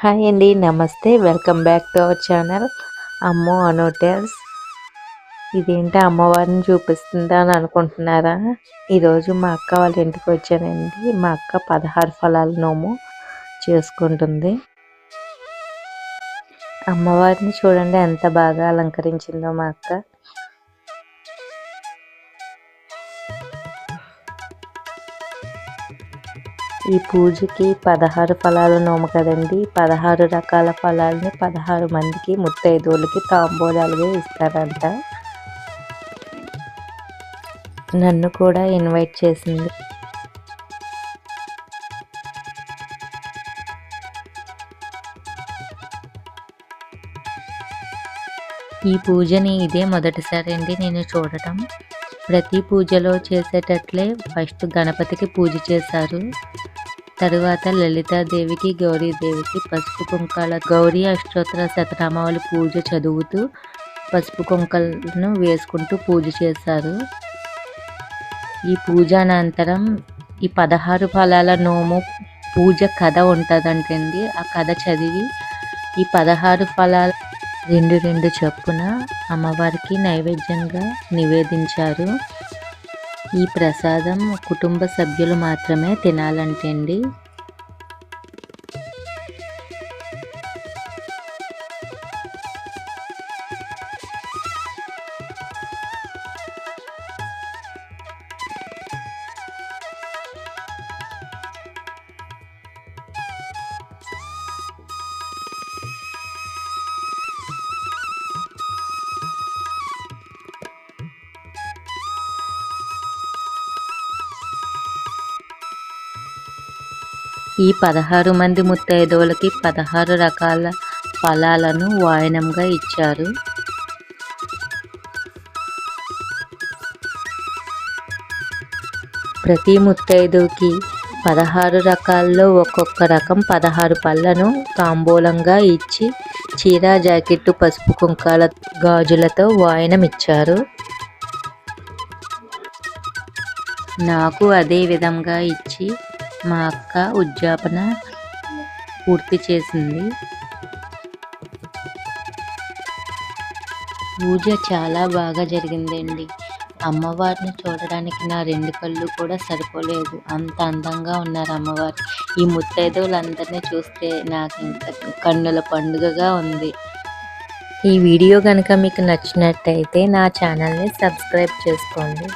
Hi అండి నమస్తే. Welcome back to our channel అమ్మో అనోటల్స్ ఇదేంటి అమ్మవారిని చూపిస్తుందా అని అనుకుంటున్నారా? ఈరోజు మా అక్క వాళ్ళ ఇంటికి వచ్చానండి. మా అక్క పదహారు ఫలాల నోము చేసుకుంటుంది. అమ్మవారిని చూడండి ఎంత బాగా అలంకరించిందో మా అక్క. ఈ పూజకి పదహారు ఫలాలు నోము కదండి. పదహారు రకాల ఫలాలని పదహారు మందికి ముత్తైదువులకి తాంబూలాలుగా ఇస్తారంట. నన్ను కూడా ఇన్వైట్ చేసింది. ఈ పూజని ఇదే మొదటిసారి అండి నేను చూడటం. ప్రతి పూజలో చేసేటట్లే ఫస్ట్ గణపతికి పూజ చేశారు. తరువాత లలితాదేవికి గౌరీదేవికి పసుపు కుంకాల గౌరీ అష్టోత్తర శతనామావళి పూజ చదువుతూ పసుపు కుంకలను వేసుకుంటూ పూజ చేశారు. ఈ పూజ అనంతరం ఈ పదహారు ఫలాల నోము పూజ కథ ఉంటుందంటండి. ఆ కథ చదివి ఈ పదహారు ఫలాలు రెండు రెండు చొప్పున అమ్మవారికి నైవేద్యంగా నివేదించారు. ఈ ప్రసాదం కుటుంబ సభ్యులు మాత్రమే తినాలంటండి. ఈ పదహారు మంది ముత్తైదువులకి పదహారు రకాల ఫలాలను వాయనంగా ఇచ్చారు. ప్రతి ముత్తైదుకి పదహారు రకాల్లో ఒక్కొక్క రకం పదహారు పళ్ళను తాంబూలంగా ఇచ్చి చీర జాకెట్టు పసుపు కుంకాల గాజులతో వాయనం ఇచ్చారు నాకు అదే విధంగా ఇచ్చి మా అక్క ఉద్యాపన పూర్తి చేసింది. పూజ చాలా బాగా జరిగిందండి. అమ్మవారిని చూడడానికి నా రెండు కళ్ళు కూడా సరిపోలేదు. అంత అందంగా ఉన్నారు అమ్మవారు. ఈ ముత్తైదువులందరినీ చూస్తే నాకు ఇంకా కన్నుల పండుగగా ఉంది. ఈ వీడియో కనుక మీకు నచ్చినట్టయితే నా ఛానల్ని సబ్స్క్రైబ్ చేసుకోండి.